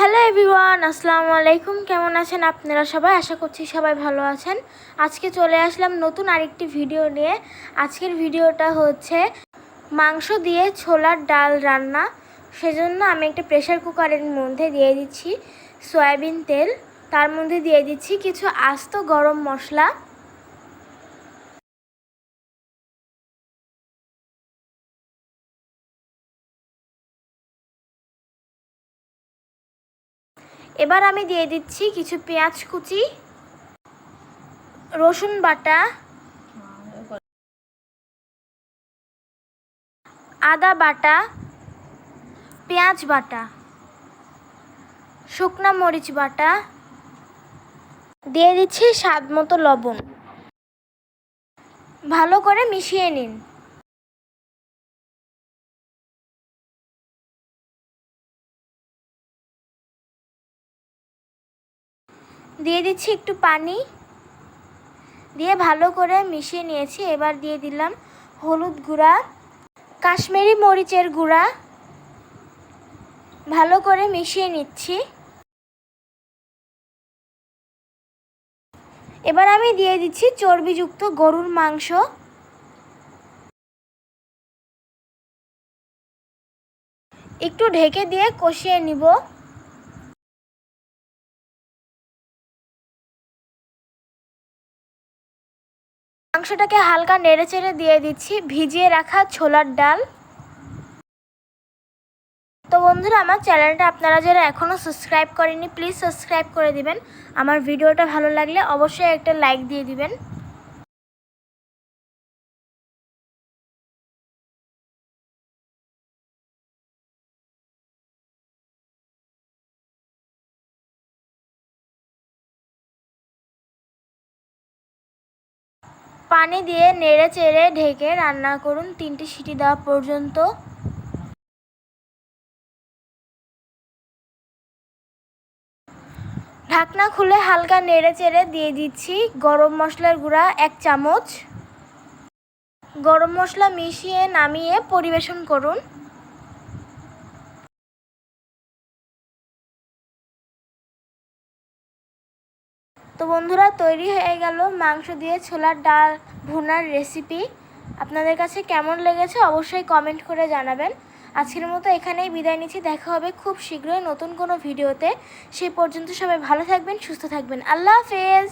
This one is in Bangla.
হ্যালো এভরিওয়ান আসসালামু আলাইকুম। কেমন আছেন আপনারা সবাই? আশা করছি সবাই ভালো আছেন। আজকে চলে আসলাম নতুন আরেকটি ভিডিও নিয়ে। আজকের ভিডিওটা হচ্ছে মাংস দিয়ে ছোলার ডাল রান্না। সেজন্য আমি একটা প্রেশার কুকারের মধ্যে দিয়ে দিচ্ছি। সয়াবিন তেল, তার মধ্যে দিয়ে দিচ্ছি কিছু আস্ত গরম মশলা। এবার আমি দিয়ে দিচ্ছি কিছু পেঁয়াজ কুচি, রসুন বাটা, আদা বাটা, পেঁয়াজ বাটা, শুকনা মরিচ বাটা, দিয়ে দিচ্ছি স্বাদ মতো লবণ। ভালো করে মিশিয়ে নিন। দিয়ে দিচ্ছি একটু পানি। দিয়ে ভালো করে মিশিয়ে নিয়েছি, এবার দিয়ে দিলাম হলুদ গুঁড়া, কাশ্মীরি মরিচের গুঁড়া। ভালো করে মিশিয়ে নিচ্ছি। এবার আমি দিয়ে দিচ্ছি চর্বিযুক্ত গরুর মাংস। একটু ঢেকে দিয়ে কষিয়ে নিব। মাংসটাকে হালকা নেড়ে চেড়ে দিয়ে দিচ্ছি। ভিজিয়ে রাখা ছোলার ডাল। তো বন্ধুরা, আমার চ্যানেলটা আপনারা যারা এখনও সাবস্ক্রাইব করেনি প্লিজ সাবস্ক্রাইব করে দিবেন। আমার ভিডিওটা ভালো লাগলে অবশ্যই একটা লাইক দিয়ে দিবেন। পানি দিয়ে নেড়ে চেড়ে ঢেকে রান্না করুন তিনটি সিটি দেওয়া পর্যন্ত। ঢাকনা খুলে হালকা নেড়ে চেড়ে দিয়ে দিচ্ছি গরম মশলার গুঁড়া এক চামচ। গরম মশলা মিশিয়ে নামিয়ে পরিবেশন করুন। তো বন্ধুরা, তৈরি হয়ে গেল মাংস দিয়ে ছোলার ডাল ভুনার রেসিপি আপনাদের কাছে কেমন লেগেছে অবশ্যই কমেন্ট করে জানাবেন। আজকের মতো এখানেই বিদায় নিচ্ছি। দেখা হবে খুব শীঘ্রই নতুন কোনো ভিডিওতে সেই পর্যন্ত সবাই ভালো থাকবেন, সুস্থ থাকবেন। আল্লাহ হাফেজ!